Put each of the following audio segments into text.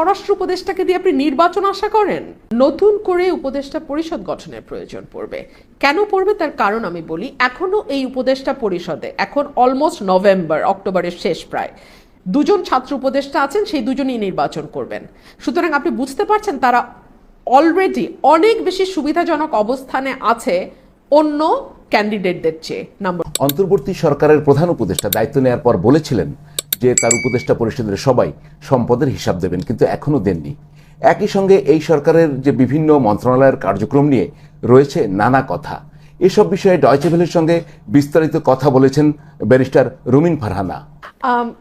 স্বরাষ্ট্র উপদেষ্টাকে দিয়ে আপনি নির্বাচন আশা করেন? নতুন করে উপদেষ্টা পরিষদ গঠনের প্রয়োজন পড়বে। কেন পড়বে তার কারণ আমি বলি, এখনও এই উপদেষ্টা পরিষদে, এখন অলমোস্ট নভেম্বর অক্টোবরের শেষ প্রায়, দুজন ছাত্র উপদেষ্টা আছেন, সেই দুজনই নির্বাচন করবেন। সুতরাং আপনি বুঝতে পারছেন তারা অলরেডি অনেক বেশি সুবিধাজনক অবস্থানে আছে অন্য ক্যান্ডিডেটদের চেয়ে নাম্বার অন্তর্বর্তী সরকারের প্রধান উপদেষ্টা দায়িত্ব নেওয়ার পর বলেছিলেন যে তার উপদেষ্টা পরিষদের সবাই সম্পদের হিসাব দেবেন, কিন্তু এখনও দেননি। একই সঙ্গে এই সরকারের যে বিভিন্ন মন্ত্রণালয়ের কার্যক্রম নিয়ে রয়েছে নানা কথা। এসব বিষয়ে ডয়চেভেলের সঙ্গে বিস্তারিত কথা বলেছেন ব্যারিস্টার রুমিন ফারহানা।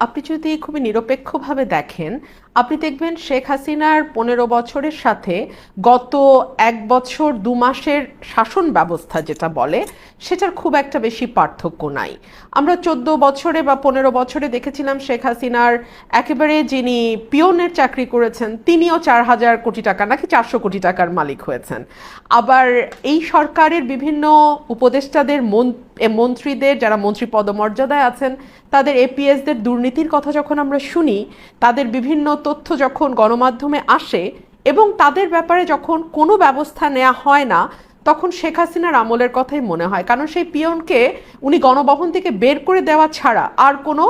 আপনি যদি খুবই নিরপেক্ষভাবে দেখেন আপনি দেখবেন শেখ হাসিনার পনেরো বছরের সাথে গত এক বছর দু মাসের শাসন ব্যবস্থা যেটা বলে, সেটার খুব একটা বেশি পার্থক্য নাই। আমরা চোদ্দ বছরে বা পনেরো বছরে দেখেছিলাম শেখ হাসিনার একেবারে যিনি পিয়নের চাকরি করেছেন, তিনিও চার হাজার কোটি টাকা নাকি চারশো কোটি টাকার মালিক হয়েছেন। আবার এই সরকারের বিভিন্ন উপদেষ্টাদের মন- এ মন্ত্রীদের, যারা মন্ত্রী পদমর্যাদায় আছেন, তাদের এপিএসদের দুর্নীতির কথা যখন আমরা শুনি, তাদের বিভিন্ন তথ্য যখন গণমাধ্যমে আসে এবং তাদের ব্যাপারে যখন কোনো ব্যবস্থা নেওয়া হয় না, তখন শেখ হাসিনার আমলের কথাই মনে হয়। কারণ সেই পিয়নকে উনি গণভবন থেকে বের করে দেওয়া ছাড়া আর কোনো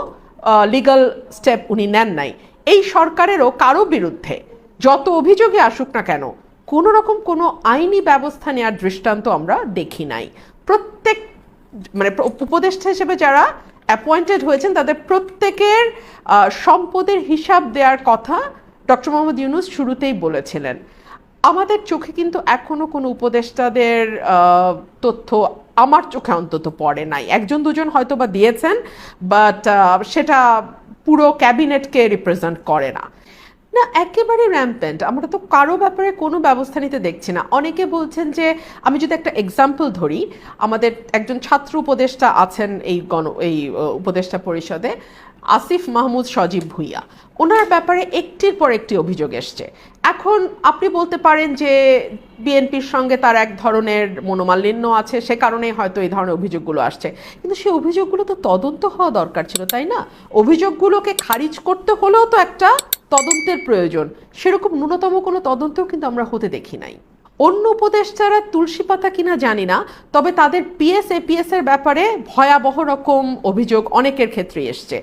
লিগাল স্টেপ উনি নেন নাই। এই সরকারেরও কারও বিরুদ্ধে যত অভিযোগে আসুক না কেন, কোনো রকম কোনো আইনি ব্যবস্থা নেওয়ার দৃষ্টান্ত আমরা দেখি নাই। প্রত্যেক মানে উপদেষ্টা হিসেবে যারা অ্যাপয়েন্টেড হয়েছেন, তাদের প্রত্যেকের সম্পদের হিসাব দেওয়ার কথা ডক্টর মোহাম্মদ ইউনুস শুরুতেই বলেছিলেন। আমাদের চোখে কিন্তু এখনও কোনো উপদেষ্টাদের তথ্য আমার চোখে অন্তত পড়ে নাই। একজন দুজন হয়তো বা দিয়েছেন বাট সেটা পুরো ক্যাবিনেটকে রিপ্রেজেন্ট করে না। না একেবারে র্যাম্পেন্ট আমরা তো কারও ব্যাপারে কোনো ব্যবস্থা নিতে দেখছি না। অনেকে বলছেন যে, আমি যদি একটা এক্সাম্পল ধরি, আমাদের একজন ছাত্র উপদেষ্টা আছেন এই গণ, এই উপদেষ্টা পরিষদে। আসিফ মাহমুদ সজীব ভুইয়া। ওনার ব্যাপারে একটির পর একটি অভিযোগ এসছে। এখন আপনি বলতে পারেন যে বিএনপির সঙ্গে তার এক ধরনের মনোমালিন্য আছে, সে কারণে হয়তো এই ধরনের অভিযোগগুলো আসছে। কিন্তু সেই অভিযোগগুলো তো তদন্ত হওয়া দরকার ছিল, তাই না? অভিযোগগুলোকে খারিজ করতে হলেও তো একটা তদন্তের প্রয়োজন। সেরকম ন্যূনতম কোনো তদন্তও কিন্তু আমরা হতে দেখি নাই। অন্য উপদেষ্টারা তুলসী পাতা কিনা জানি না তবে তাদের পিএস এপিএস এর ব্যাপারে ভয়াবহ রকম অভিযোগ অনেকের ক্ষেত্রে এসছে।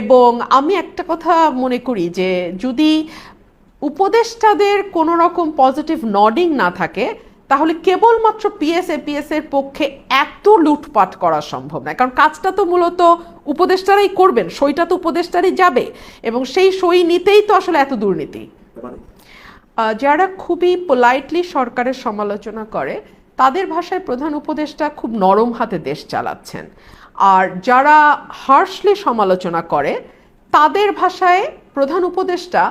এবং আমি একটা কথা মনে করি যে যদি উপদেষ্টাদের কোনো রকম পজিটিভ নডিং না থাকে তাহলে কেবলমাত্র পিএস এপিএস এর পক্ষে এত লুটপাট করা সম্ভব নয়। কারণ কাজটা তো মূলত উপদেষ্টারাই করবেন সইটা তো উপদেষ্টারই যাবে এবং সেই সই নিতেই তো আসলে এত দুর্নীতি। আহ, যারা খুবই পোলাইটলি সরকারের সমালোচনা করে, তাদের ভাষায় প্রধান উপদেষ্টা খুব নরম হাতে দেশ চালাচ্ছেন। আর যারা হার্শলি সমালোচনা করে, তাদের ভাষায় প্রধান উপদেষ্টা,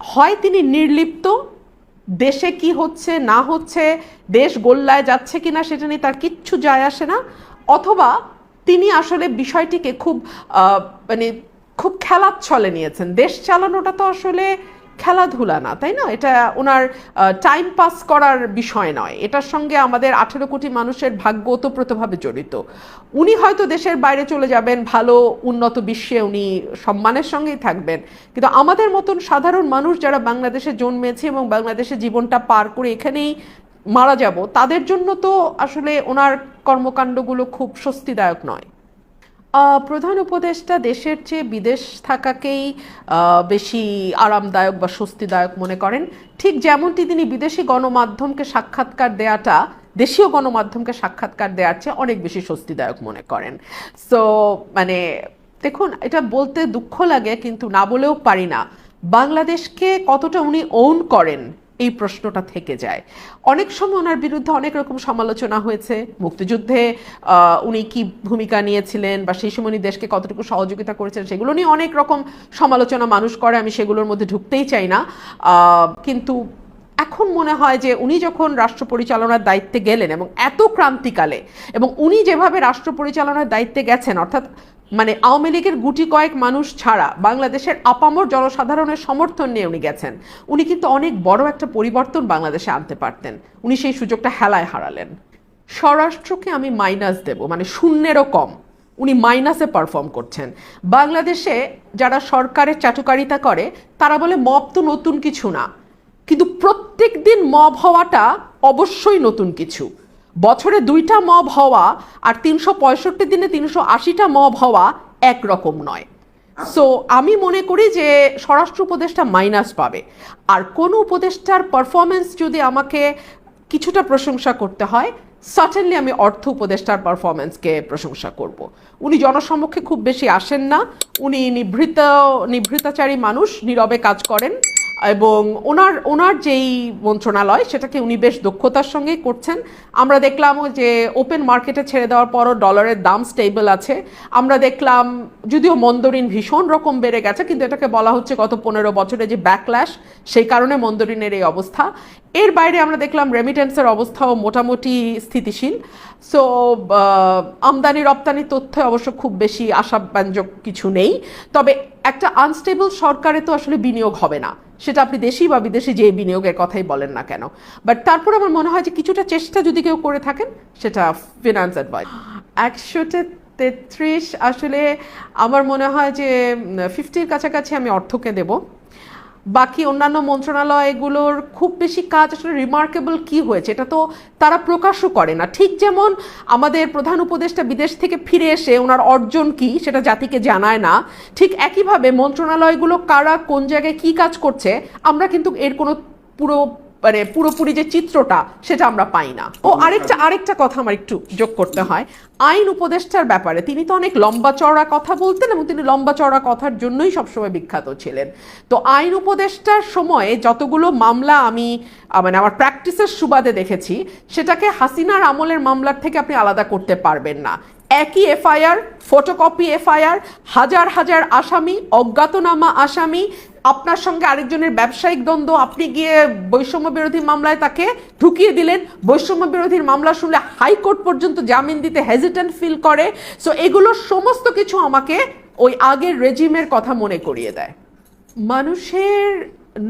হয় তিনি নির্লিপ্ত, দেশে কি হচ্ছে, না হচ্ছে, দেশ গোল্লায় যাচ্ছে কিনা সেটা নিয়ে তার কিচ্ছু যায় আসে না, অথবা তিনি আসলে বিষয়টিকে খুব মানে খুব খেলাচ্ছলে নিয়েছেন। দেশ চালানোটা তো আসলে খেলাধুলা না, তাই না? এটা ওনার টাইম পাস করার বিষয় নয়। এটার সঙ্গে আমাদের আঠেরো কোটি মানুষের ভাগ্য ওতপ্রোতভাবে জড়িত। উনি হয়তো দেশের বাইরে চলে যাবেন, ভালো, উন্নত বিশ্বে উনি সম্মানের সঙ্গেই থাকবেন। কিন্তু আমাদের মতন সাধারণ মানুষ যারা বাংলাদেশে জন্মেছে এবং বাংলাদেশে জীবনটা পার করে এখানেই মারা যাব, তাদের জন্য তো আসলে ওনার কর্মকাণ্ডগুলো খুব স্বস্তিদায়ক নয়। প্রধান উপদেষ্টা দেশের চেয়ে বিদেশ থাকাকেই বেশি আরামদায়ক বা স্বস্তিদায়ক মনে করেন। ঠিক যেমনটি তিনি বিদেশি গণমাধ্যমকে সাক্ষাৎকার দেয়াটা, দেশীয় গণমাধ্যমকে সাক্ষাৎকার দেওয়ার চেয়ে অনেক বেশি স্বস্তিদায়ক মনে করেন। সো মানে দেখুন, এটা বলতে দুঃখ লাগে, কিন্তু না বলেও পারি না। বাংলাদেশকে কতটা উনি ওন করেন এই প্রশ্নটা থেকে যায়। অনেক সময় ওনার বিরুদ্ধে অনেক রকম সমালোচনা হয়েছে। মুক্তিযুদ্ধে উনি কি ভূমিকা নিয়েছিলেন বা সেই সময় উনি দেশকে কতটুকু সহযোগিতা করেছেন সেগুলো নিয়ে অনেক রকম সমালোচনা মানুষ করে। আমি সেগুলোর মধ্যে ঢুকতেই চাই না। কিন্তু এখন মনে হয় যে উনি যখন রাষ্ট্র পরিচালনার দায়িত্বে গেলেন এবং এত ক্রান্তিকালে এবং উনি যেভাবে রাষ্ট্র পরিচালনার দায়িত্বে গেছেন, অর্থাৎ মানে আওয়ামী লীগের গুটি কয়েক মানুষ ছাড়া বাংলাদেশের আপামর জনসাধারণের সমর্থন নিয়ে উনি গেছেন। উনি কিন্তু অনেক বড় একটা পরিবর্তন বাংলাদেশে আনতে পারতেন। উনি সেই সুযোগটা হেলায় হারালেন। স্বরাষ্ট্রকে আমি মাইনাস দেব মানে শূন্যেরও কম। উনি মাইনাসে পারফর্ম করছেন। বাংলাদেশে যারা সরকারের চাটুকারিতা করে, তারা বলে মব তো নতুন কিছু না। কিন্তু প্রত্যেক দিন মব হওয়াটা অবশ্যই নতুন কিছু। বছরে দুইটা মব হওয়া আর তিনশো পঁয়ষট্টি দিনে তিনশো আশিটা মব হওয়া একরকম নয়। সো আমি মনে করি যে স্বরাষ্ট্র উপদেষ্টা মাইনাস পাবে। আর কোন উপদেষ্টার পারফরমেন্স যদি আমাকে কিছুটা প্রশংসা করতে হয় সার্টেনলি আমি অর্থ উপদেষ্টার পারফরমেন্সকে প্রশংসা করব। উনি জনসমক্ষে খুব বেশি আসেন না। উনি নিভৃত, নিভৃতাচারী মানুষ, নীরবে কাজ করেন। এবং ওনার ওনার যেই মন্ত্রণালয়, সেটাকে উনি বেশ দক্ষতার সঙ্গেই করছেন। আমরা দেখলাম যে ওপেন মার্কেটে ছেড়ে দেওয়ার পরও ডলারের দাম স্টেবল আছে। আমরা দেখলাম, যদিও মন্দরিন ভীষণ রকম বেড়ে গেছে, কিন্তু এটাকে বলা হচ্ছে গত পনেরো বছরে যে ব্যাকল্যাশ সেই কারণে মন্দরিনের এই অবস্থা। এর বাইরে আমরা দেখলাম রেমিটেন্সের অবস্থাও মোটামুটি স্থিতিশীল। সো আমদানি, রপ্তানি তথ্যে অবশ্য খুব বেশি আশাব্যঞ্জক কিছু নেই। তবে একটা আনস্টেবল সরকারে তো আসলে বিনিয়োগ হবে না। সেটা আপনি দেশি বা বিদেশি যে বিনিয়োগের কথাই বলেন না কেন। বাট তারপর আমার মনে হয় যে কিছুটা চেষ্টা যদি কেউ করে থাকেন, সেটা ফিনান্স অ্যাডভাইস একশোটা তেত্রিশ, আসলে আমার মনে হয় যে ফিফটির কাছাকাছি আমি অর্থকে দেব। বাকি অন্যান্য মন্ত্রণালয়গুলোর খুব বেশি কাজ আসলে রিমার্কেবল কি হয়েছে? এটা তো তারা প্রকাশও করে না। ঠিক যেমন আমাদের প্রধান উপদেষ্টা বিদেশ থেকে ফিরে এসে ওনার অর্জন কি সেটা জাতিকে জানায় না, ঠিক একইভাবে মন্ত্রণালয়গুলো কারা কোন জায়গায় কি কাজ করছে, আমরা কিন্তু এর কোনো পুরো মানে পুরোপুরি যে চিত্রটা সেটা আমরা পাই না। ও আরেকটা আরেকটা কথা আমার একটু যোগ করতে হয়। আইন উপদেষ্টার ব্যাপারে তিনি তো অনেক লম্বা চওড়া কথা বলতেন এবং তিনি লম্বা চওড়া কথার জন্যই সবসময় বিখ্যাত ছিলেন। তো আইন উপদেষ্টার সময়ে যতগুলো মামলা আমি মানে আমার প্র্যাকটিসের সুবাদে দেখেছি সেটাকে হাসিনার আমলের মামলার থেকে আপনি আলাদা করতে পারবেন না। একই এফআইআর ফটোকপি এফআইআর হাজার হাজার আসামি অজ্ঞাতনামা আসামি আপনার সঙ্গে আরেকজনের ব্যবসায়িক দ্বন্দ্ব, আপনি গিয়ে বৈষম্য বিরোধী মামলায় তাকে ঢুকিয়ে দিলেন। বৈষম্য বিরোধীর মামলা শুনলে হাইকোর্ট পর্যন্ত জামিন দিতে হেজিটেন্ট ফিল করে। সো এগুলো সমস্ত কিছু আমাকে ওই আগের রেজিমের কথা মনে করিয়ে দেয়। মানুষের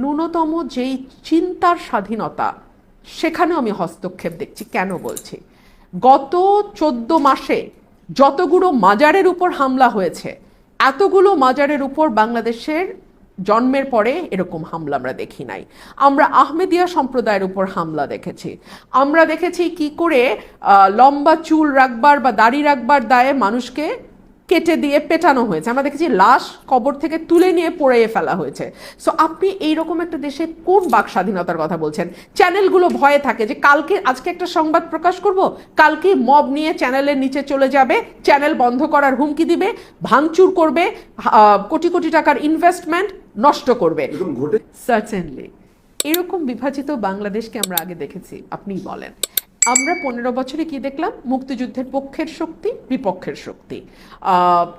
ন্যূনতম যেই চিন্তার স্বাধীনতা, সেখানেও আমি হস্তক্ষেপ দেখছি। কেন বলছি? গত চোদ্দ মাসে যতগুলো মাজারের উপর হামলা হয়েছে, এতগুলো মাজারের উপর বাংলাদেশের জন্মের পরে এরকম হামলা আমরা দেখি নাই। আমরা আহমেদিয়া সম্প্রদায়ের উপর হামলা দেখেছি। আমরা দেখেছি কি করে লম্বা চুল রাখবার বা দাড়ি রাখবার দায়ে মানুষকে কেটে দিয়ে পেটানো হয়েছে। আমরা দেখেছি লাশ কবর থেকে তুলে নিয়ে পড়িয়ে ফেলা হয়েছে। সো আপনি এইরকম একটা দেশে কোন বাক স্বাধীনতার কথা বলছেন? চ্যানেলগুলো ভয়ে থাকে যে কালকে, আজকে একটা সংবাদ প্রকাশ করব, কালকে মব নিয়ে চ্যানেলের নিচে চলে যাবে, চ্যানেল বন্ধ করার হুমকি দিবে, ভাঙচুর করবে কোটি কোটি টাকার ইনভেস্টমেন্ট নষ্ট করবে। সার্টেনলি এরকম বিভাজিত বাংলাদেশকে আমরা আগে দেখেছি আপনিই বলেন। আমরা পনেরো বছরে কি দেখলাম? মুক্তিযুদ্ধের পক্ষের শক্তি বিপক্ষের শক্তি।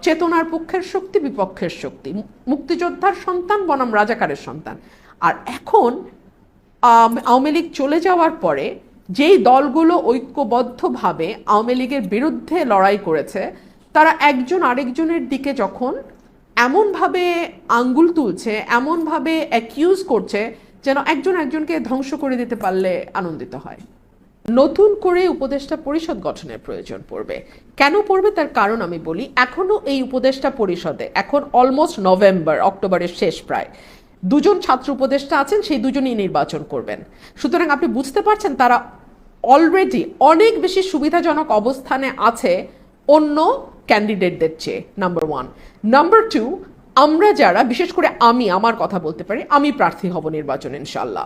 চেতনার পক্ষের শক্তি বিপক্ষের শক্তি। মুক্তিযোদ্ধার সন্তান বনাম রাজাকারের সন্তান। আর এখন আওয়ামী লীগ চলে যাওয়ার পরে যেই দলগুলো ঐক্যবদ্ধভাবে আওয়ামী লীগের বিরুদ্ধে লড়াই করেছে তারা একজন আরেকজনের দিকে যখন এমনভাবে আঙ্গুল তুলছে, এমনভাবে অ্যাকিউজ করছে যেন একজন একজনকে ধ্বংস করে দিতে পারলে আনন্দিত হয়। নতুন করে উপদেষ্টা পরিষদ গঠনের প্রয়োজন পড়বে। কেন পড়বে তার কারণ আমি বলি, এখনও এই উপদেষ্টা পরিষদে, এখন অলমোস্ট নভেম্বর অক্টোবরের শেষ প্রায়, দুজন ছাত্র উপদেষ্টা আছেন, সেই দুজনই নির্বাচন করবেন। সুতরাং আপনি বুঝতে পারছেন তারা অলরেডি অনেক বেশি সুবিধাজনক অবস্থানে আছে, অন্য ক্যান্ডিডেটদের চেয়ে নাম্বার ওয়ান নাম্বার টু আমরা যারা, বিশেষ করে আমি, আমার কথা বলতে পারি, আমি প্রার্থী হব নির্বাচন ইনশাল্লাহ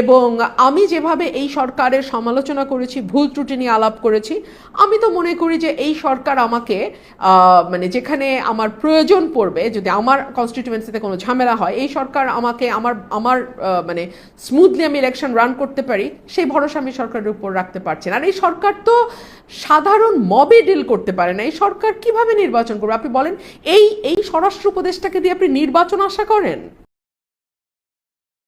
এবং আমি যেভাবে এই সরকারের সমালোচনা করেছি, ভুল ত্রুটি নিয়ে আলাপ করেছি, আমি তো মনে করি যে এই সরকার আমাকে মানে যেখানে আমার প্রয়োজন পড়বে, যদি আমার কনস্টিটিউয়েন্সিতে কোনো ঝামেলা হয়, এই সরকার আমাকে, আমার আমার মানে স্মুথলি আমি ইলেকশন রান করতে পারি, সেই ভরসা আমি সরকারের উপর রাখতে পারছি না। আর এই সরকার তো সাধারণ মবে ডিল করতে পারে না। এই সরকার কীভাবে নির্বাচন করবে? আপনি বলেন, এই এই স্বরাষ্ট্র উপদেষ্টাকে দিয়ে আপনি নির্বাচন আশা করেন?